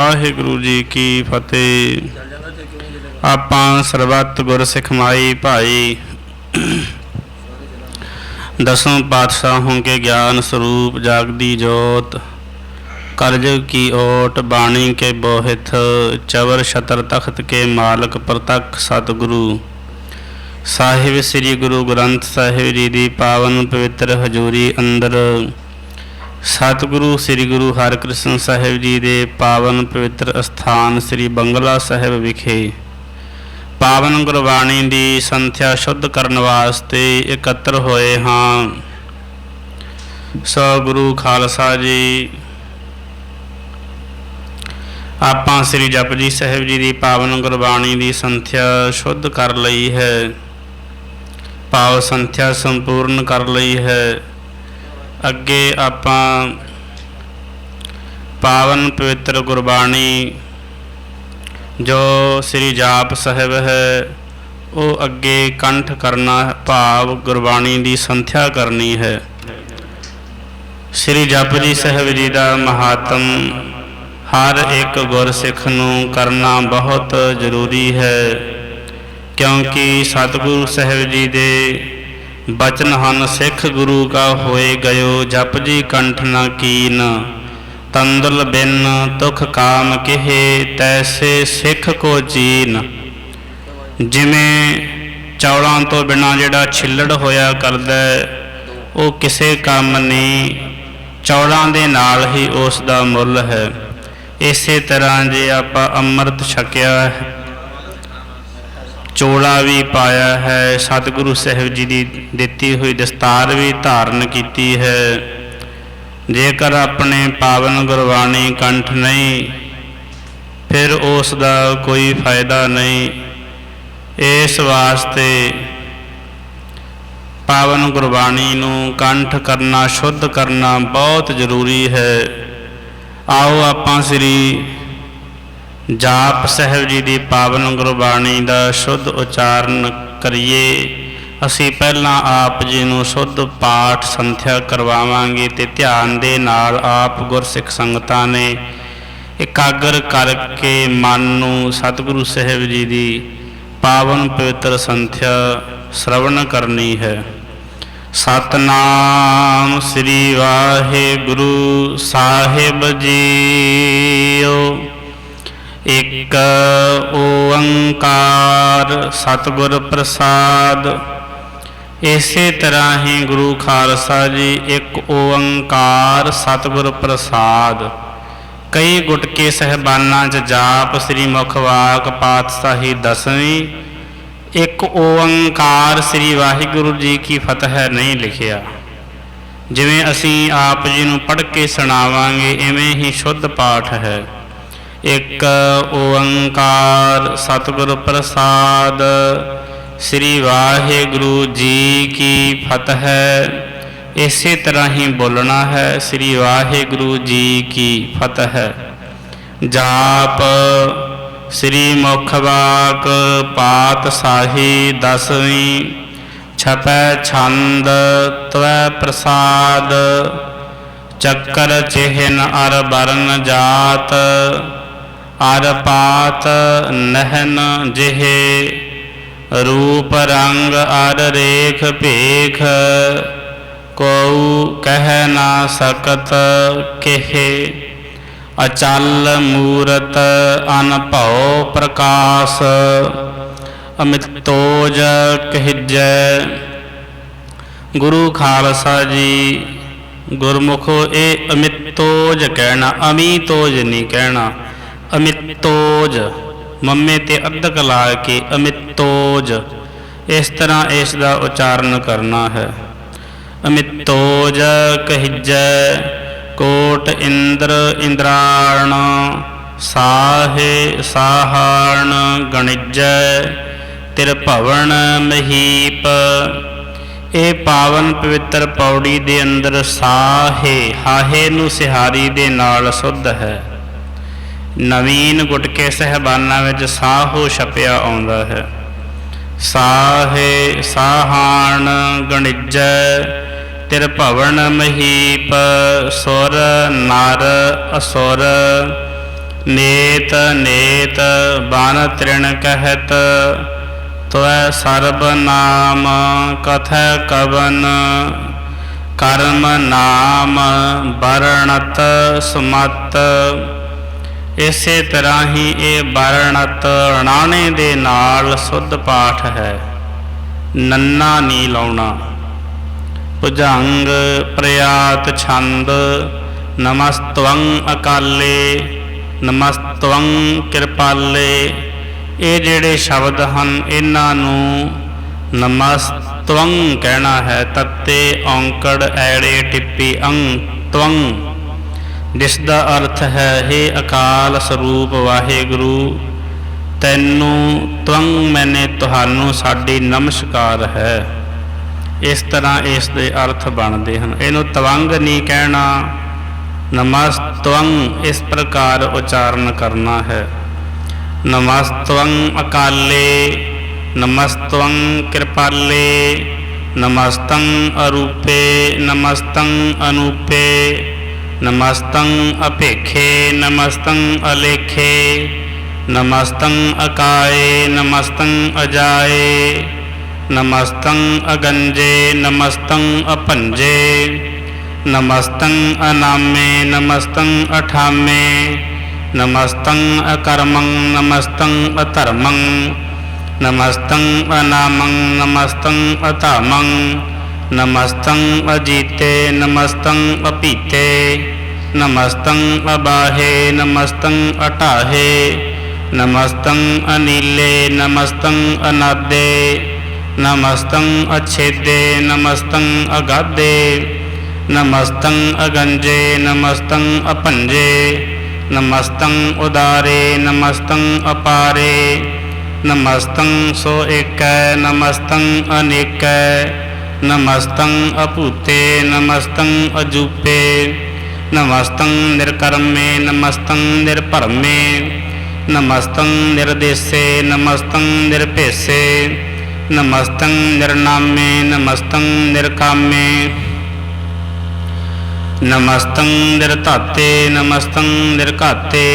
ਵਾਹਿਗੁਰੂ ਜੀ ਕੀ ਫਤਿਹ। ਆਪਾਂ ਸਰਬੱਤ ਗੁਰ ਸਿੱਖ ਭਾਈ ਦਸੋਂ ਪਾਤਸ਼ਾਹੋਂ ਕੇ ਗਿਆਨ ਸਰੂਪ ਜਾਗਦੀ ਜੋਤ। ਕਰਜ ਕੀ ਓਟ ਬਾਣੀ ਕੇ ਬੋਹਿਤ, ਚਵਰ ਸ਼ਤਰ ਤਖਤ ਕੇ ਮਾਲਕ ਪ੍ਰਤੱਖ ਸਤਿਗੁਰੂ। ਸਾਹਿਬ ਸ੍ਰੀ ਗੁਰੂ ਗ੍ਰੰਥ ਸਾਹਿਬ ਜੀ ਦੀ ਪਾਵਨ ਪਵਿੱਤਰ ਹਜ਼ੂਰੀ ਅੰਦਰ ਸਤਿਗੁਰੂ, ਸ੍ਰੀ ਗੁਰੂ ਹਰਿਕ੍ਰਿਸ਼ਨ ਸਾਹਿਬ ਜੀ ਦੇ ਪਾਵਨ ਪਵਿੱਤਰ ਅਸਥਾਨ ਸ੍ਰੀ ਬੰਗਲਾ ਸਾਹਿਬ ਵਿਖੇ ਪਾਵਨ ਗੁਰਬਾਣੀ ਦੀ ਸੰਥਿਆ ਸ਼ੁੱਧ ਕਰਨ ਵਾਸਤੇ ਇਕੱਤਰ ਹੋਏ ਹਾਂ। ਸੋ ਗੁਰੂ ਖਾਲਸਾ ਜੀ। ਆਪਾਂ ਸ੍ਰੀ ਜਪਜੀ ਸਾਹਿਬ ਜੀ ਦੀ ਪਾਵਨ ਗੁਰਬਾਣੀ ਦੀ ਸੰਥਿਆ ਸ਼ੁੱਧ ਕਰ ਲਈ ਹੈ। ਪਾਵ ਸੰਥਿਆ ਸੰਪੂਰਨ ਕਰ ਲਈ ਹੈ। ਅੱਗੇ ਆਪਾਂ ਪਾਵਨ ਪਵਿੱਤਰ ਗੁਰਬਾਣੀ ਜੋ ਸ੍ਰੀ ਜਾਪ ਸਾਹਿਬ ਹੈ, ਉਹ ਅੱਗੇ ਕੰਠ ਕਰਨਾ ਭਾਵ ਗੁਰਬਾਣੀ ਦੀ ਸੰਥਿਆ ਕਰਨੀ ਹੈ। ਸ੍ਰੀ ਜਪਜੀ ਸਾਹਿਬ ਜੀ ਦਾ ਮਹਾਤਮ ਹਰ ਇੱਕ ਗੁਰਸਿੱਖ ਨੂੰ ਕਰਨਾ ਬਹੁਤ ਜ਼ਰੂਰੀ ਹੈ, ਕਿਉਂਕਿ ਸਤਿਗੁਰੂ ਸਾਹਿਬ ਜੀ ਦੇ ਬਚਨ ਹਨ ਸਿੱਖ ਗੁਰੂ ਕਾ ਹੋਏ ਗਇਓ, ਜਪ ਜੀ ਕੰਠ ਨਾ ਕੀਨ। ਤੰਦਲ ਬਿਨ ਤੁਖ ਕਾਮ ਕਿਹੇ, ਤੈਸੇ ਸਿੱਖ ਕੋ ਚੀਨ ਜਿਵੇਂ ਚੌਲਾਂ ਤੋਂ ਬਿਨਾ ਜਿਹੜਾ ਛਿੱਲੜ ਹੋਇਆ ਕਰਦਾ, ਉਹ ਕਿਸੇ ਕੰਮ ਨਹੀਂ ਚੌਲਾਂ ਦੇ ਨਾਲ ਹੀ ਉਸ ਦਾ ਮੁੱਲ ਹੈ। ਇਸੇ ਤਰ੍ਹਾਂ ਜੇ ਆਪਾਂ ਅੰਮ੍ਰਿਤ ਛਕਿਆ ਚੋਲਾ ਵੀ ਪਾਇਆ ਹੈ, ਸਤਿਗੁਰੂ ਸਾਹਿਬ ਜੀ ਦੀ ਦਿੱਤੀ ਹੋਈ ਦਸਤਾਰ ਵੀ ਧਾਰਨ ਕੀਤੀ ਹੈ। ਜੇਕਰ ਆਪਣੇ ਪਾਵਨ ਗੁਰਬਾਣੀ ਕੰਠ ਨਹੀਂ, ਫਿਰ ਉਸ ਦਾ ਕੋਈ ਫਾਇਦਾ ਨਹੀਂ। ਇਸ ਵਾਸਤੇ ਪਾਵਨ ਗੁਰਬਾਣੀ ਨੂੰ ਕੰਠ ਕਰਨਾ, ਸ਼ੁੱਧ ਕਰਨਾ ਬਹੁਤ ਜ਼ਰੂਰੀ ਹੈ। ਆਓ ਆਪਾਂ ਸ੍ਰੀ ਜਾਪ ਸਾਹਿਬ ਜੀ ਦੀ ਪਾਵਨ ਗੁਰਬਾਣੀ ਦਾ ਸ਼ੁੱਧ ਉਚਾਰਨ ਕਰੀਏ। ਅਸੀਂ ਪਹਿਲਾਂ ਆਪ ਜੀ ਨੂੰ ਸ਼ੁੱਧ ਪਾਠ ਸੰਥਿਆ ਕਰਵਾਵਾਂਗੇ ਤੇ ਧਿਆਨ ਦੇ ਨਾਲ ਆਪ ਗੁਰਸਿੱਖ ਸੰਗਤਾਂ ਨੇ ਇਕਾਗਰ ਕਰਕੇ ਮਨ ਨੂੰ ਸਤਿਗੁਰੂ ਸਾਹਿਬ ਜੀ ਦੀ ਪਾਵਨ ਪਵਿੱਤਰ ਸੰਥਿਆ ਸ਼ਰਵਣ ਕਰਨੀ ਹੈ। ਸਤਨਾਮ ਸ੍ਰੀ ਵਾਹਿਗੁਰੂ ਸਾਹਿਬ ਜੀਓ। ਇੱਕ ਓੰਕਾਰ ਸਤਿਗੁਰ ਪ੍ਰਸਾਦ। ਇਸੇ ਤਰ੍ਹਾਂ ਹੀ ਗੁਰੂ ਖਾਲਸਾ ਜੀ ਇੱਕ ਓੰਕਾਰ ਸਤਿਗੁਰ ਪ੍ਰਸਾਦ। ਕਈ ਗੁਟਕੇ ਸਹਿਬਾਨਾਂ ਚ ਜਾਪ ਸ੍ਰੀ ਮੁਖ ਵਾਕ ਪਾਤਸ਼ਾਹੀ ਦਸਵੀਂ। ਇੱਕ ਓੰਕਾਰ ਸ੍ਰੀ ਵਾਹਿਗੁਰੂ ਜੀ ਕੀ ਫਤਿਹ ਨਹੀਂ ਲਿਖਿਆ। ਜਿਵੇਂ ਅਸੀਂ ਆਪ ਜੀ ਨੂੰ ਪੜ੍ਹ ਕੇ ਸੁਣਾਵਾਂਗੇ, ਇਵੇਂ ਹੀ ਸ਼ੁੱਧ ਪਾਠ ਹੈ। ਇੱਕ ਓੰਕਾਰ ਸਤਿਗੁਰ ਪ੍ਰਸਾਦ, ਸ੍ਰੀ ਵਾਹਿਗੁਰੂ ਜੀ ਕੀ ਫਤਿਹ। ਇਸੇ ਤਰ੍ਹਾਂ ਹੀ ਬੋਲਣਾ ਹੈ, ਸ੍ਰੀ ਵਾਹਿਗੁਰੂ ਜੀ ਕੀ ਫਤਿਹ। ਜਾਪ ਸ੍ਰੀ ਮੁਖ ਵਾਕ ਪਾਤਸ਼ਾਹੀ ਦਸਵੀਂ, ਛਪੈ ਛੰਦ ਤਵੈ ਪ੍ਰਸਾਦ, ਚੱਕਰ ਚਿਹਨ ਅਰ ਬਰਨ ਜਾਤ ਅਰ ਪਾਤ ਨਹਿਨ ਜਿਹੇ, ਰੂਪ ਰੰਗ ਅਰ ਰੇਖ ਭੇਖ, ਕਉ ਕਹਿ ਨਾ ਸਕਤ ਕਿਹੇ। ਅਚਲ ਮੂਰਤ ਅਨਭਉ ਪ੍ਰਕਾਸ਼, ਅਮਿਤੋਜ ਕਹਿਜੈ। ਗੁਰੂ ਖਾਲਸਾ ਜੀ ਗੁਰਮੁਖੋ, ਇਹ ਅਮਿਤੋਜ ਕਹਿਣਾ, ਅਮਿਤੋਜ ਨਹੀਂ ਕਹਿਣਾ। ਅਮਿਤੋਜ ਮੰਮੇ ਤੇ ਅੱਧਕ ਲਾ ਕੇ ਅਮਿਤੋਜ ਇਸ ਤਰ੍ਹਾਂ ਇਸ ਦਾ ਉਚਾਰਨ ਕਰਨਾ ਹੈ। ਅਮਿਤੋਜ ਕਹਿਜੈ, ਕੋਟ ਇੰਦਰ ਇੰਦਰਾਣ ਸਾਹੇ ਸਾਹਾਣ ਗਣਿਜੈ, ਤਿਰ ਭਵਨ ਮਹੀਪ। ਇਹ ਪਾਵਨ ਪਵਿੱਤਰ ਪੌੜੀ ਦੇ ਅੰਦਰ ਸਾਹੇ, ਹਾਹੇ ਨੂੰ ਸਿਹਾਰੀ ਦੇ ਨਾਲ ਸੁੱਧ ਹੈ। ਨਵੀਨ ਗੁਟਕੇ ਸਹਿਬਾਨਾਂ ਵਿੱਚ ਸਾਹੋ ਛਪਿਆ ਆਉਂਦਾ ਹੈ। ਸਾਹੇ ਸਾਹਾਣ ਗਣਿਜੈ, ਤਿਰ ਭਵਨ ਮਹੀਪ, ਸੁਰ ਨਰ ਅਸੁਰ, ਨੇਤ ਨੇਤ, ਬਨ ਤ੍ਰਿਣ ਕਹਿਤ ਤੋੈ ਸਰਬ ਨਾਮ, ਕਥੈ ਕਵਨ, ਕਰਮ ਨਾਮ, ਵਰਣਤ ਸਮਤ। ਇਸੇ ਤਰ੍ਹਾਂ ਹੀ ਇਹ ਵਰਣਤ ਣਾਣੇ ਦੇ ਨਾਲ ਸੁੱਧ ਪਾਠ ਹੈ। ਨੰਨਾ ਨੀ ਲਾਉਣਾ। ਭੁਜੰਗ ਪ੍ਰਯਾਤ ਛੰਦ, ਨਮਸਤਵੰ ਅਕਾਲੇ, ਨਮਸਤਵੰ ਕਿਰਪਾਲੇ। ਇਹ ਜਿਹੜੇ ਸ਼ਬਦ ਹਨ, ਇਹਨਾਂ ਨੂੰ ਨਮਸਤਵੰ ਕਹਿਣਾ ਹੈ। ਤੱਤੇ ਔਂਕੜ, ਐੜੇ, ਟਿੱਪੀ ਅੰ ਤਵੰ। ਜਿਸ ਦਾ ਅਰਥ ਹੈ हे ਅਕਾਲ ਸਰੂਪ ਵਾਹਿਗੁਰੂ, ਤੈਨੂੰ ਤਵੰ ਮੈਨੇ ਤੁਹਾਨੂੰ ਸਾਡੀ ਨਮਸਕਾਰ ਹੈ। ਇਸ ਤਰ੍ਹਾਂ ਇਸ ਦੇ ਅਰਥ ਬਣਦੇ ਹਨ। ਇਹਨੂੰ ਤਵੰਗ ਨਹੀਂ ਕਹਿਣਾ, ਨਮਸਤਵੰ ਇਸ ਪ੍ਰਕਾਰ ਉਚਾਰਨ ਕਰਨਾ ਹੈ। ਨਮਸਤਵੰ ਅਕਾਲੇ, ਨਮਸਤਵੰ ਕਿਰਪਾਲੇ, ਨਮਸਤੰ ਅਰੂਪੇ, ਨਮਸਤੰ ਅਨੂਪੇ। नमस्तं अपेक्षे नमस्तं अलेखे नमस्तं अकाये नमस्तं अजाये नमस्तं अगंजे नमस्तं अपंजे नमस्तं अनामे नमस्तं अठामे नमस्तं अकर्मं नमस्तं अतर्मं नमस्तं अनामं नमस्तं अतामं ਨਮਸਤੰ ਅਜੀਤੇ, ਨਮਸਤੰ ਅਪੀਤੇ ਨਮਸਤੰ ਅਬਾਹੇ, ਨਮਸਤੰ ਅਟਾਹੇ, ਨਮਸਤੰ ਅਨੀਲੇ, ਨਮਸਤੰ ਅਨਾਦੇ, ਨਮਸਤੰ ਅਛੇਦੇ, ਨਮਸਤੰ ਅਗਾਦੇ, ਨਮਸਤੰ ਅਗੰਜੇ, ਨਮਸਤੰ ਅਪੰਜੇ, ਨਮਸਤੰ ਉਦਾਰੇ, ਨਮਸਤੰ ਅਪਾਰੇ, ਨਮਸਤੰ ਸੋ ਏਕੈ, ਨਮਸਤੰ ਅਨੇਕੈ ਨਮਸਤੰ ਅਭੂਤੇ ਨਮਸਤੰ ਅਜੂਪੇ ਨਮਸਤੰ ਨਿਰਕਰਮੇ ਨਮਸਤੰ ਨਿਰਭਰਮੇ ਨਮਸਤੰ ਨਿਰਦੇਸੇ ਨਮਸਤੰ ਨਿਰਭੇਸੇ ਨਮਸਤੰ ਨਿਰਨਾਮੇ ਨਮਸਤੰ ਨਿਰਕਾਮੇ ਨਮਸਤੰ ਨਿਰਧਾਤੇ ਨਮਸਤੰ ਨਿਰਘਾਤੇ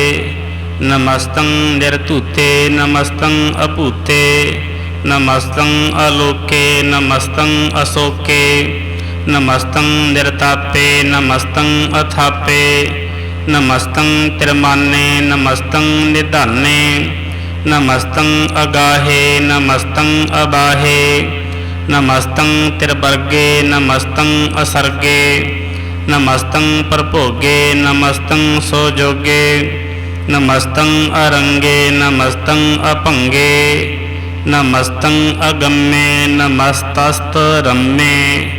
ਨਮਸਤੰ ਨਿਰਤੂਤੇ ਨਮਸਤੰ ਅਪੂਤੇ ਨਮਸਤੰ ਅਲੋਕੇ ਨਮਸਤੰ ਅਸੋਕੇ ਨਮਸਤੰ ਨਿਰਤਾਪੇ ਨਮਸਤੰ ਅਥਾਪੇ ਨਮਸਤੰ ਤਿਰਮਾਨੇ ਨਮਸਤੰ ਨਿਧਾਨੇ ਨਮਸਤੰ ਅਗਾਹੇ ਨਮਸਤੰ ਅਬਾਹੇ ਨਮਸਤੰ ਤਿਰਵਰਗੇ ਨਮਸਤੰ ਅਸਰਗੇ ਨਮਸਤੰ ਪ੍ਰਭੋਗੇ ਨਮਸਤੰ ਸੋਜੋਗੇ ਨਮਸਤੰ ਅਰੰਗੇ ਨਮਸਤੰ ਅਪੰਗੇ ਨਮਸਤੰ ਅਗੰਮੇ ਨਮਸਤਸਤ ਰੰਮੇ।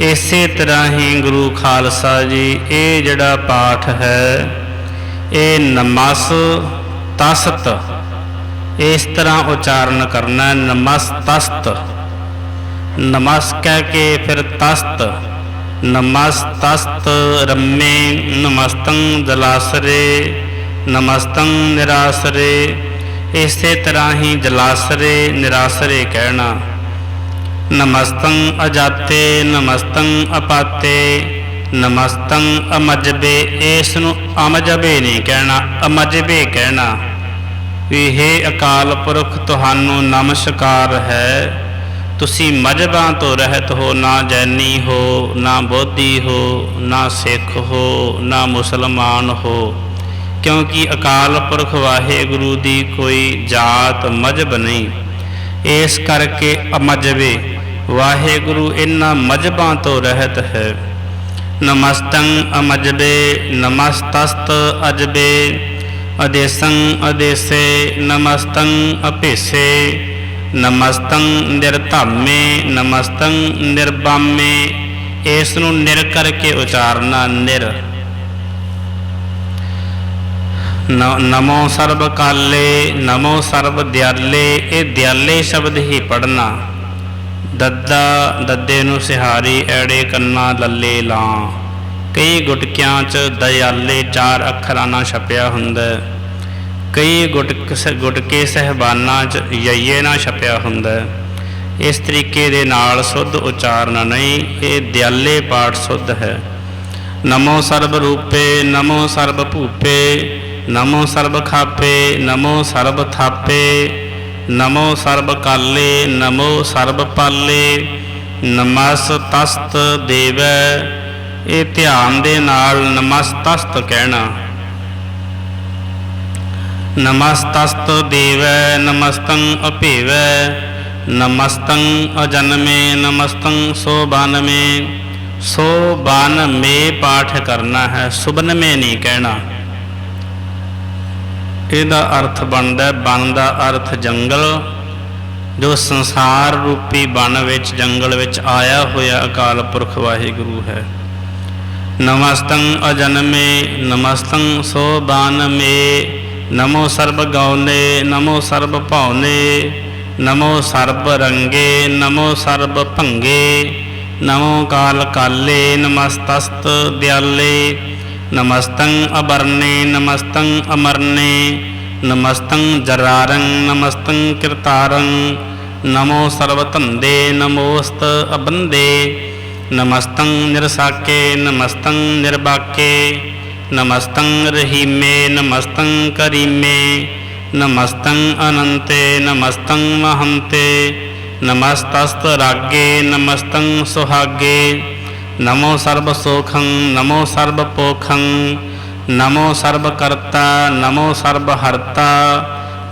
ਇਸੇ ਤਰ੍ਹਾਂ ਹੀ ਗੁਰੂ ਖਾਲਸਾ ਜੀ ਇਹ ਜਿਹੜਾ ਪਾਠ ਹੈ ਇਹ ਨਮਸ ਤਸਤ। ਇਸ ਤਰ੍ਹਾਂ ਉਚਾਰਨ ਕਰਨਾ ਹੈ, ਨਮਸਤਸਤ। ਨਮਸ ਕਹਿ ਕੇ ਫਿਰ ਤਸਤ। ਨਮਸਤਸਤ ਰੰਮੇ ਨਮਸਤੰ ਦਲਾਸਰੇ ਨਮਸਤੰ ਨਿਰਾਸਰੇ। ਇਸੇ ਤਰ੍ਹਾਂ ਹੀ ਜਲਾਸਰੇ ਨਿਰਾਸਰੇ ਕਹਿਣਾ, ਨਮਸਤੰ ਅਜਾਤੇ, ਨਮਸਤੰ ਅਪਾਤੇ, ਨਮਸਤੰ ਅਮਜਬੇ ਇਸ ਨੂੰ ਅਮਜਬੇ ਨਹੀਂ ਕਹਿਣਾ, ਅਮਜਬੇ ਕਹਿਣਾ, ਵੀ ਹੈ ਅਕਾਲ ਪੁਰਖ, ਤੁਹਾਨੂੰ ਨਮਸਕਾਰ ਹੈ। ਤੁਸੀਂ ਮਜਬਾਂ ਤੋਂ ਰਹਿਤ ਹੋ, ਨਾ ਜੈਨੀ ਹੋ, ਨਾ ਬੋਧੀ ਹੋ, ਨਾ ਸਿੱਖ ਹੋ, ਨਾ ਮੁਸਲਮਾਨ ਹੋ। ਕਿਉਂਕਿ ਅਕਾਲ ਪੁਰਖ ਵਾਹਿਗੁਰੂ ਦੀ ਕੋਈ ਜਾਤ ਮਜਬ ਨਹੀਂ। ਇਸ ਕਰਕੇ ਅਮਜਬੇ ਵਾਹਿਗੁਰੂ ਇਨ੍ਹਾਂ ਮਜਬਾਂ ਤੋਂ ਰਹਿਤ ਹੈ। ਨਮਸਤੰ ਅਮਜਬੇ, ਨਮਸਤਸਤ ਅਜਬੇ, ਅਦੇਸੰ ਅਦੇਸੇ, ਨਮਸਤੰ ਅਪੇਸੇ ਨਮਸਤੰ ਨਿਰਧਾਮੇ, ਨਮਸਤੰ ਨਿਰਬਾਮੇ, ਇਸ ਨੂੰ ਨਿਰ ਕਰਕੇ ਉਚਾਰਨਾ ਨਿਰ। ਨਮੋ ਸਰਬ ਕਾਲੇ ਨਮੋ ਸਰਬ ਦਿਆਲੇ ਇਹ ਦਿਆਲੇ ਸ਼ਬਦ ਹੀ ਪੜਨਾ ਦੱਦਾ, ਦੱਦੇ ਨੂੰ ਸਿਹਾਰੀ, ਐੜੇ ਕੰਨਾ ਲੱਲੇ ਲਾਂ। ਕਈ ਗੁਟਕਿਆਂ 'ਚ ਦਇਆਲੇ ਚਾਰ ਅੱਖਰਾਂ ਨਾਲ ਛਪਿਆ ਹੁੰਦਾ। ਕਈ ਗੁਟਕ ਸ- ਗੁਟਕੇ ਸਹਿਬਾਨਾਂ 'ਚ ਯਈਏ ਨਾਲ ਛਪਿਆ ਹੁੰਦਾ। ਇਸ ਤਰੀਕੇ ਦੇ ਨਾਲ ਸੁੱਧ ਉਚਾਰਨ ਨਹੀਂ, ਇਹ ਦਿਆਲੇ ਪਾਠ ਸੁੱਧ ਹੈ। ਨਮੋ ਸਰਬ ਰੂਪੇ, ਨਮੋ ਸਰਬ ਭੂਪੇ ਨਮੋ ਸਰਬ ਖਾਪੇ, ਨਮੋ ਸਰਬ ਥਾਪੇ, ਨਮੋ ਸਰਬ ਕਾਲੇ, ਨਮੋ ਸਰਬ ਪਾਲੇ ਨਮਸਤਸਤ ਦੇਵੈ, ਇਹ ਧਿਆਨ ਦੇ ਨਾਲ ਨਮਸਤਸਤ ਕਹਿਣਾ। ਨਮਸਤਸਤ ਦੇਵੈ, ਨਮਸਤੰ ਅਭੇਵੈ, ਨਮਸਤੰ ਅਜਨਮੇ, ਨਮਸਤੰ ਸੋਬਾਨਮੇ। ਸੋ ਬਨ ਮੇ ਪਾਠ ਕਰਨਾ ਹੈ, ਸੁਬਨਮੇ ਨਹੀਂ ਕਹਿਣਾ। ਇਹਦਾ ਅਰਥ ਬਣਦਾ ਹੈ, ਬਨ ਦਾ ਅਰਥ ਜੰਗਲ ਜੋ ਸੰਸਾਰ ਰੂਪੀ ਬਨ ਵਿੱਚ ਜੰਗਲ ਵਿੱਚ ਆਇਆ ਹੋਇਆ ਅਕਾਲ ਪੁਰਖ ਵਾਹਿਗੁਰੂ ਹੈ। ਨਮਸਤੰ ਅਜਨਮੇ ਨਮਸਤੰ ਸੋ ਬਾਨਮੇ ਨਮੋ ਸਰਬ ਗੌਨੇ ਨਮੋ ਸਰਬ ਭਾਉਨੇ ਨਮੋ ਸਰਬ ਰੰਗੇ ਨਮੋ ਸਰਬ ਭੰਗੇ ਨਮੋ ਕਾਲ ਕਾਲੇ ਨਮਸਤਸਤ ਦਿਆਲੇ ਨਮਸਤੰ ਅਬਰਨੇ ਨਮਸਤੰ ਅਮਰਨੇ ਨਮਸਤੰ ਜਰਾਰੰ ਨਮਸਤੰ ਕਿਰਤਾਰੰ ਨਮੋ ਸਰਬ ਧੰਦੇ ਨਮੋਸਤ ਅਬੰਦੇ ਨਮਸਤੰ ਨਿਰਸਾਕੇ ਨਮਸਤੰ ਨਿਰਬਾਕੇ ਨਮਸਤੰ ਰਹੀਮੇ ਨਮਸਤੰ ਕਰੀਮੇ ਨਮਸਤੰ ਅਨੰਤੇ ਨਮਸਤੰ ਮਹੰਤੇ ਨਮਸਤਸਤ ਰਾਗੇ ਨਮਸਤੰ ਸੁਹਾਗੇ ਨਮੋ ਸਰਬ ਸੋਖੰ ਨਮੋ ਸਰਬ ਪੋਖੰ ਨਮੋ ਸਰਬ ਕਰਤਾ ਨਮੋ ਸਰਬ ਹਰਤਾ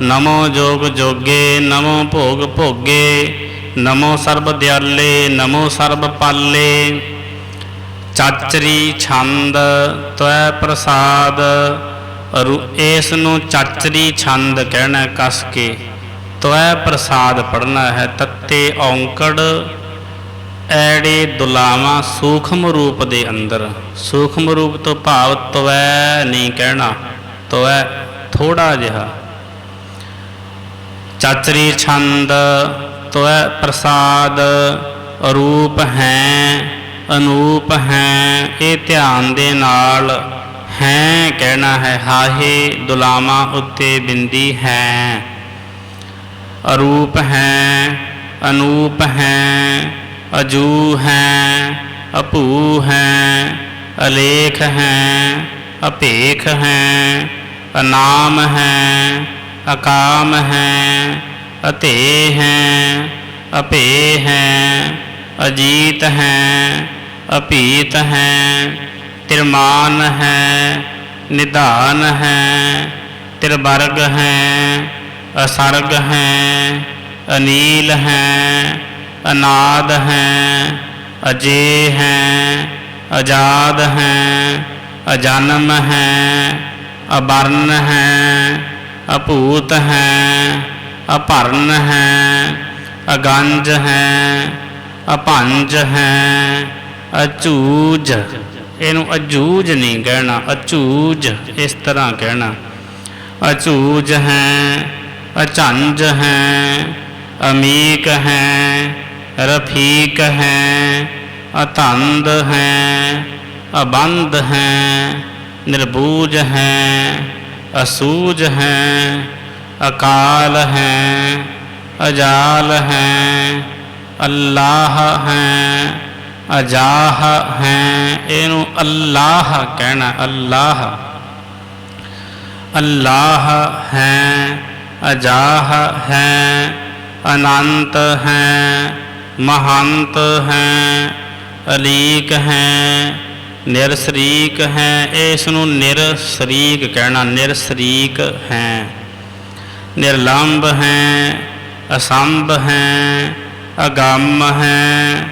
ਨਮੋ ਜੋਗ ਜੋਗੇ ਨਮੋ ਭੋਗ ਭੋਗੇ ਨਮੋ ਸਰਬ ਦਿਆਲੇ ਨਮੋ ਸਰਬ ਪਾਲੇ ਚਾਚਰੀ ਛੰਦ ਤਵੈ ਪ੍ਰਸਾਦ ਰੂ ਇਸ ਨੂੰ ਚਾਚਰੀ ਛੰਦ ਕਹਿਣਾ ਕਸ ਕੇ ਤਵੈ ਪ੍ਰਸਾਦ ਪੜਨਾ ਹੈ ਤੱਤੇ ਔਂਕੜ ਐੜੇ ਦੁਲਾਵਾਂ ਸੂਖਮ ਰੂਪ ਦੇ ਅੰਦਰ। ਸੂਖਮ ਰੂਪ ਤੋਂ ਭਾਵ ਤਵੈ ਨਹੀਂ ਕਹਿਣਾ, ਤਵੈ ਥੋੜਾ ਜਿਹਾ। ਚਾਚਰੀ ਛੰਦ, ਤਵੈ ਪ੍ਰਸਾਦ ਰੂਪ ਹੈ, ਅਨੂਪ ਹੈ, ਇਹ ਧਿਆਨ ਦੇ ਨਾਲ ਹੈ ਕਹਿਣਾ ਹੈ, ਹਾਹੇ ਦੁਲਾਵਾਂ ਉੱਤੇ ਬਿੰਦੀ ਹੈ। ਅਰੂਪ ਹੈ, ਅਨੂਪ ਹੈ ਅਜੂ ਹੈ ਅਪੂ ਹੈ, ਅਲੇਖ ਹੈ, ਅਪੇਖ ਹੈ, ਅਨਾਮ ਹੈ, ਅਕਾਮ ਹੈ, ਅਤੇ ਹੈ, ਅਪੇ ਹੈ, ਅਜੀਤ ਹੈ, ਅਪੀਤ ਹੈ, ਤਿਰਮਾਨ ਹੈ, ਨਿਧਾਨ ਹੈ, ਤਿਰਵਰਗ ਹੈ, ਅਸਰਗ ਹੈ, ਅਨੀਲ ਹੈ ਅਨਾਦ ਹੈ, ਅਜੇ ਹੈ ਆਜ਼ਾਦ ਹੈ, ਅਜਨਮ ਹੈ, ਅਬਰਨ ਹੈ, ਅਭੂਤ ਹੈ ਅਪਰਨ ਹੈ, ਅਗੰਜ ਹੈ, ਅਭੰਜ ਹੈ, ਅਚੂਜ। ਇਹਨੂੰ ਅਜੂਜ ਨਹੀਂ ਕਹਿਣਾ, ਅਚੂਜ ਇਸ ਤਰ੍ਹਾਂ ਕਹਿਣਾ। ਅਚੂਜ ਹੈ, ਅਚੰਜ ਹੈ, ਅਮੀਕ ਹੈ ਰਫੀਕ ਹੈ ਅਤੰਦ ਹੈ ਅਬੰਦ ਹੈ ਨਿਰਬੂਜ ਹੈ ਅਸੂਜ ਹੈ ਅਕਾਲ ਹੈ ਅਜਾਲ ਹੈ ਅੱਲਾਹ ਹੈ ਅਜਾਹ ਹੈ ਇਹਨੂੰ ਅੱਲਾਹ ਕਹਿਣਾ ਅੱਲਾਹ ਅੱਲਾਹ ਹੈ ਅਜਾਹ ਹੈ ਅਨੰਤ ਹੈ ਮਹੰਤ ਹੈ, ਅਲੀਕ ਹੈ, ਨਿਰਸਰੀਕ ਹੈ, ਇਸ ਨੂੰ ਨਿਰਸਰੀਕ ਕਹਿਣਾ, ਨਿਰਸਰੀਕ ਹੈ। ਨਿਰਲੰਭ ਹੈ, ਅਸੰਭ ਹੈ, ਅਗੰਮ ਹੈ,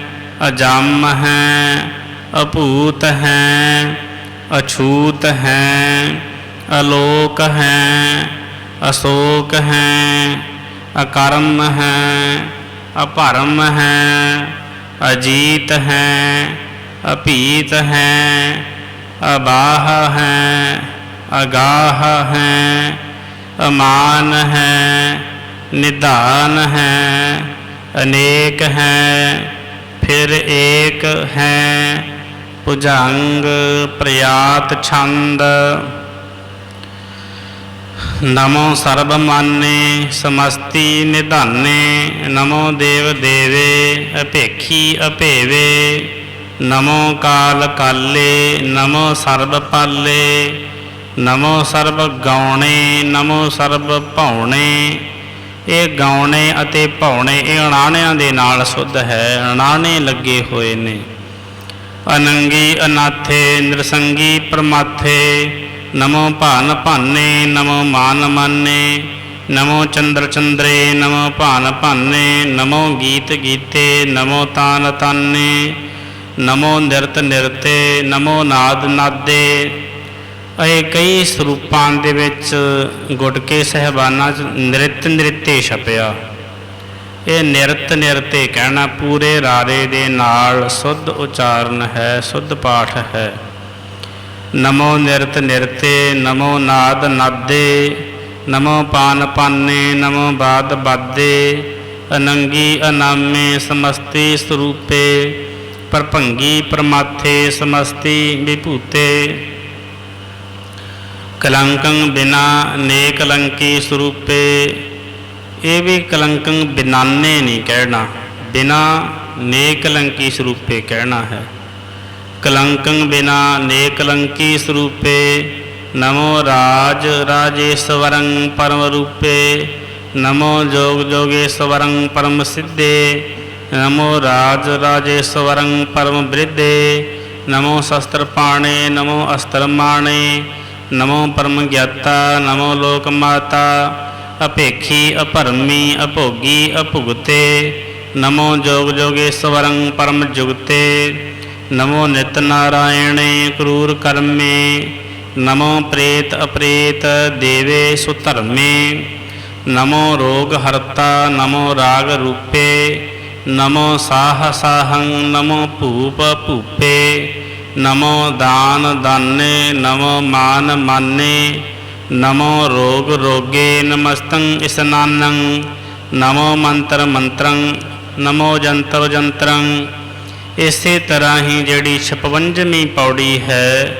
ਅਜੰਮ ਹੈ, ਅਭੂਤ ਹੈ, ਅਛੂਤ ਹੈ, ਅਲੋਕ ਹੈ, ਅਸ਼ੋਕ ਹੈ, ਅਕਰਮ ਹੈ ਅਭਰਮ ਹੈ, ਅਜੀਤ ਹੈ ਅਪੀਤ ਹੈ, ਅਬਾਹ ਹੈ, ਅਗਾਹ ਹੈ, ਅਮਾਨ ਹੈ, ਨਿਧਾਨ ਹੈ, ਅਨੇਕ ਹੈ, ਫਿਰ ਏਕ ਹੈ, ਭੁਜੰਗ ਪ੍ਰਯਾਤ ਛੰਦ। ਨਮੋ ਸਰਬਮਾਨੇ, ਸਮਸਤੀ ਨਿਧਾਨੇ, ਨਮੋ ਦੇਵ ਦੇਵੇ, ਅਪੇਖੀ ਅਭੇਵੇ ਨਮੋ ਕਾਲ ਕਾਲੇ, ਨਮੋ ਸਰਬ ਪਾਲੇ, ਨਮੋ ਸਰਬ ਗਾਉਣੇ, ਨਮੋ ਸਰਬ ਭਾਉਣੇ। ਇਹ ਗਾਉਣੇ ਅਤੇ ਭਾਉਣੇ ਇਹ ਅਣਾਣਿਆਂ ਦੇ ਨਾਲ ਸੁੱਧ ਹੈ, ਅਣਾਣੇ ਲੱਗੇ ਹੋਏ ਨੇ। ਅਨੰਗੀ ਅਨਾਥੇ, ਨਿਰਸੰਗੀ ਪਰਮਾਥੇ ਨਮੋ ਭਾਨ ਭਾਨੇ, ਨਮੋ ਮਾਨ ਮਾਨੇ, ਨਮੋ ਚੰਦਰ ਚੰਦਰੇ, ਨਮੋ ਭਾਨ ਭਾਨੇ, ਨਮੋ ਗੀਤ ਗੀਤੇ, ਨਮੋ ਤਾਨ ਤਾਨੇ, ਨਮੋ ਨਿਰਤ ਨਿਰਤੇ, ਨਮੋ ਨਾਦ ਨਾਦੇ। ਇਹ ਕਈ ਸਰੂਪਾਂ ਦੇ ਵਿੱਚ ਗੁਟਕੇ ਸਹਿਬਾਨਾਂ ਚ ਨਿਰਤ ਨ੍ਰਿਤੇ ਛਪਿਆ। ਇਹ ਨਿਰਤ ਨਿਰਤੇ ਕਹਿਣਾ ਪੂਰੇ ਰਾਰੇ ਦੇ ਨਾਲ, ਸੁੱਧ ਉਚਾਰਨ ਹੈ, ਸੁੱਧ ਪਾਠ ਹੈ। ਨਮੋ ਨਿਰਤ ਨਿਰਤੇ, ਨਮੋ ਨਾਦ ਨਾਦੇ, ਨਮੋ ਪਾਨ ਪਾਨੇ, ਨਮੋ ਬਾਦ ਬਾਦੇ, ਅਨੰਗੀ ਅਨਾਮੇ ਸਮਸਤੀ ਸਰੂਪੇ, ਪਰਭੰਗੀ ਪ੍ਰਮਾਥੇ ਸਮਸਤੀ ਵਿਭੂਤੇ। ਕਲੰਕੰ ਬਿਨਾ ਨੇਕਲੰਕੀ ਸਰੂਪੇ, ਇਹ ਵੀ ਕਲੰਕੰ ਬਿਨਾਨੇ ਨਹੀਂ ਕਹਿਣਾ, ਬਿਨਾ ਨੇਕਲੰਕੀ ਸਰੂਪੇ ਕਹਿਣਾ ਹੈ। ਕਲੰਕੰ ਬਿਨਾ ਨੇ ਸਰੂਪੇ, ਨਮੋ ਰਾਜ ਰਾਜੇਸ਼ਵਰੰ ਪਰਮ ਰੂਪੇ, ਨਮੋ ਜੋਗ ਜੋਗੇਸ਼ਵਰੰ ਪਰਮ ਸਿੱਧੇ, ਨਮੋ ਰਾਜ ਰਾਜੇਸ਼ਵਰੰ ਪਰਮ ਬ੍ਰਿਧੇ, ਨਮੋ ਸ਼ਸਤਰ ਪਾਣੇ, ਨਮੋ ਅਸਤਰ ਮਾਣੇ, ਨਮੋ ਪਰਮ ਗਿਆਤਾ, ਨਮੋ ਲੋਕ ਮਾਤਾ, ਅਪੇਖੀ, ਅਪਰਮੀ, ਅਭੋਗੀ, ਅਭੁਗਤੇ, ਨਮੋ ਜੋਗ ਜੋਗੇਸ਼ਵਰੰ ਪਰਮ ਜੁਗਤੇ ਨਮੋ ਨਿਤ ਨਾਰਾਇਣੇ ਕਰੂਰ ਕਰਮੇ, ਨਮੋ ਪ੍ਰੇਤ ਅਪ੍ਰੇਤ ਦੇਵੇ ਸੁਧਰਮੇ ਨਮੋ ਰੋਗ ਹਰਤਾ ਨਮੋ ਰਾਗ ਰੂਪੇ, ਨਮੋ ਸਾਹ ਸਾਹੰ ਨਮੋ ਭੂਪ ਭੂਪੇ, ਨਮੋ ਦਾਨ ਦਾਨੇ ਨਮੋ ਮਾਨ ਮਾਨੇ, ਨਮੋ ਰੋਗ ਰੋਗੇ ਨਮਸਤੰ ਇਸਨਾਨੰ ਨਮੋ ਮੰਤਰ ਮੰਤਰੰ, ਨਮੋ ਜੰਤਰ ਜੰਤਰੰ ਇਸੇ ਤਰ੍ਹਾਂ ਹੀ ਜਿਹੜੀ 56ਵੀਂ ਪੌੜੀ ਹੈ,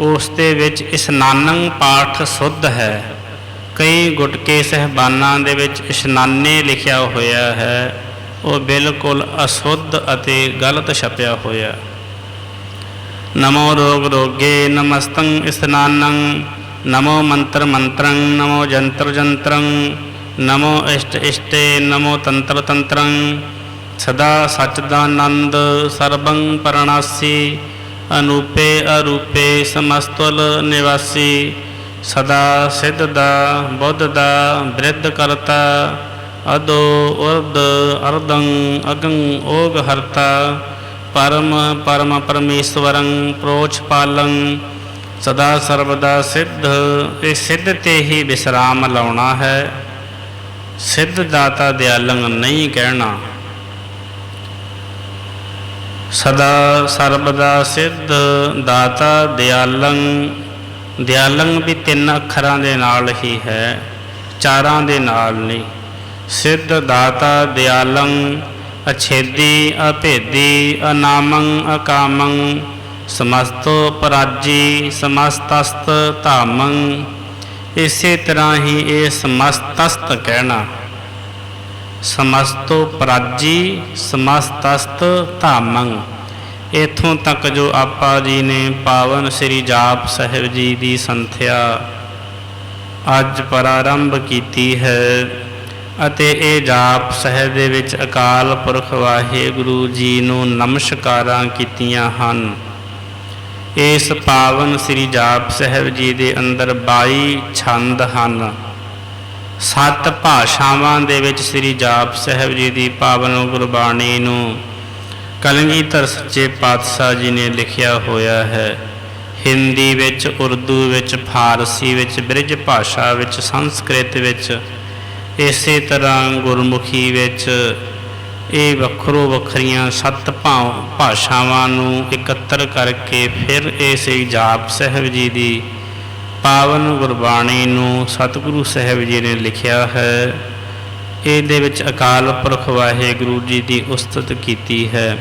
ਉਸ ਦੇ ਵਿੱਚ ਇਸਨਾਨੰ ਪਾਠ ਸੁੱਧ ਹੈ। ਕਈ ਗੁਟਕੇ ਸਹਿਬਾਨਾਂ ਦੇ ਵਿੱਚ ਇਸ਼ਨਾਨੇ ਲਿਖਿਆ ਹੋਇਆ ਹੈ। ਉਹ ਬਿਲਕੁਲ ਅਸੁੱਧ ਅਤੇ ਗਲਤ ਛਪਿਆ ਹੋਇਆ। ਨਮੋ ਰੋਗ ਰੋਗੇ ਨਮਸਤੰ ਇਸਨਾਨੰ ਨਮੋ ਮੰਤਰ ਮੰਤਰੰ, ਨਮੋ ਜੰਤਰ ਜੰਤਰੰ, ਨਮੋ ਇਸ਼ਟ ਇਸ਼ਟੇ, ਨਮੋ ਤੰਤਰ ਤੰਤਰੰ ਸਦਾ ਸਚ ਦਾ ਆਨੰਦ ਸਰਬੰ ਪਰਣਾਸੀ, ਅਨੂਪੇ ਅਰੂਪੇ ਸਮਸਤੁਲ ਨਿਵਾਸੀ, ਸਦਾ ਸਿੱਧ ਦਾ ਬੁੱਧ ਦਾ ਬ੍ਰਿਧ ਕਰਤਾ, ਅਦੋ ਉਰਦ ਅਰਦੰ ਅਗੰ ਓਗ ਹਰਤਾ, ਪਰਮ ਪਰਮ ਪਰਮੇਸ਼ਵਰੰ ਪ੍ਰੋਚ ਪਾਲੰ, ਸਦਾ ਸਰਬਦਾ ਸਿੱਧ, ਇਹ ਸਿੱਧ ਤੇ ਹੀ ਵਿਸਰਾਮ ਲਾਉਣਾ ਹੈ। ਸਿੱਧ ਦਾਤਾ ਦਿਆਲੰ ਨਹੀਂ ਕਹਿਣਾ। ਸਦਾ ਸਰਬਦਾ ਸਿੱਧ ਦਾਤਾ ਦਿਆਲੰ ਦਿਆਲੰ ਵੀ ਤਿੰਨ ਅੱਖਰਾਂ ਦੇ ਨਾਲ ਹੀ ਹੈ, ਚਾਰਾਂ ਦੇ ਨਾਲ ਨਹੀਂ। ਸਿੱਧ ਦਾਤਾ ਦਿਆਲੰ, ਅਛੇਦੀ, ਅਭੇਦੀ, ਅਨਾਮੰ, ਅਕਾਮੰ, ਸਮਸਤੋ ਪਰਾਜੀ, ਸਮਸਤਸਤ ਧਾਮੰ। ਇਸੇ ਤਰ੍ਹਾਂ ਹੀ ਇਹ ਸਮਸਤਸਤ ਕਹਿਣਾ ਸਮਸਤੋ ਪ੍ਰਾਜੀ ਸਮਸਤਸਤ ਧਾਮੰ। ਇਥੋਂ ਤੱਕ ਜੋ ਆਪਾ ਜੀ ਨੇ ਪਾਵਨ ਸ੍ਰੀ ਜਾਪ ਸਾਹਿਬ ਜੀ ਦੀ ਸੰਥਿਆ ਅੱਜ ਪ੍ਰਾਰੰਭ ਕੀਤੀ ਹੈ ਅਤੇ ਇਹ ਜਾਪ ਸਾਹਿਬ ਦੇ ਵਿੱਚ ਅਕਾਲ ਪੁਰਖ ਵਾਹਿਗੁਰੂ ਜੀ ਨੂੰ ਨਮਸਕਾਰਾਂ ਕੀਤੀਆਂ ਹਨ। ਇਸ ਪਾਵਨ ਸ੍ਰੀ ਜਾਪ ਸਾਹਿਬ ਜੀ ਦੇ ਅੰਦਰ 22 ਛੰਦ ਹਨ। ਸੱਤ ਭਾਸ਼ਾਵਾਂ ਦੇ ਵਿੱਚ ਸ੍ਰੀ ਜਾਪ ਸਾਹਿਬ ਜੀ ਦੀ ਪਾਵਨ ਗੁਰਬਾਣੀ ਨੂੰ ਕਲਗੀਧਰ ਸੱਚੇ ਪਾਤਸ਼ਾਹ ਜੀ ਨੇ ਲਿਖਿਆ ਹੋਇਆ ਹੈ। ਹਿੰਦੀ ਵਿੱਚ, ਉਰਦੂ ਵਿੱਚ, ਫਾਰਸੀ ਵਿੱਚ, ਬ੍ਰਿਜ ਭਾਸ਼ਾ ਵਿੱਚ, ਸੰਸਕ੍ਰਿਤ ਵਿੱਚ, ਇਸੇ ਤਰ੍ਹਾਂ ਗੁਰਮੁਖੀ ਵਿੱਚ ਇਹ ਵੱਖਰੋ ਵੱਖਰੀਆਂ ਸੱਤ ਭਾਵ ਭਾਸ਼ਾਵਾਂ ਨੂੰ ਇਕੱਤਰ ਕਰਕੇ ਫਿਰ ਇਹ ਸ੍ਰੀ ਜਾਪ ਸਾਹਿਬ ਜੀ ਦੀ ਪਾਵਨ ਗੁਰਬਾਣੀ ਨੂੰ ਸਤਿਗੁਰੂ ਸਾਹਿਬ ਜੀ ਨੇ ਲਿਖਿਆ ਹੈ। ਇਹਦੇ ਵਿੱਚ ਅਕਾਲ ਪੁਰਖ ਵਾਹਿਗੁਰੂ ਜੀ ਦੀ ਉਸਤਤ ਕੀਤੀ ਹੈ।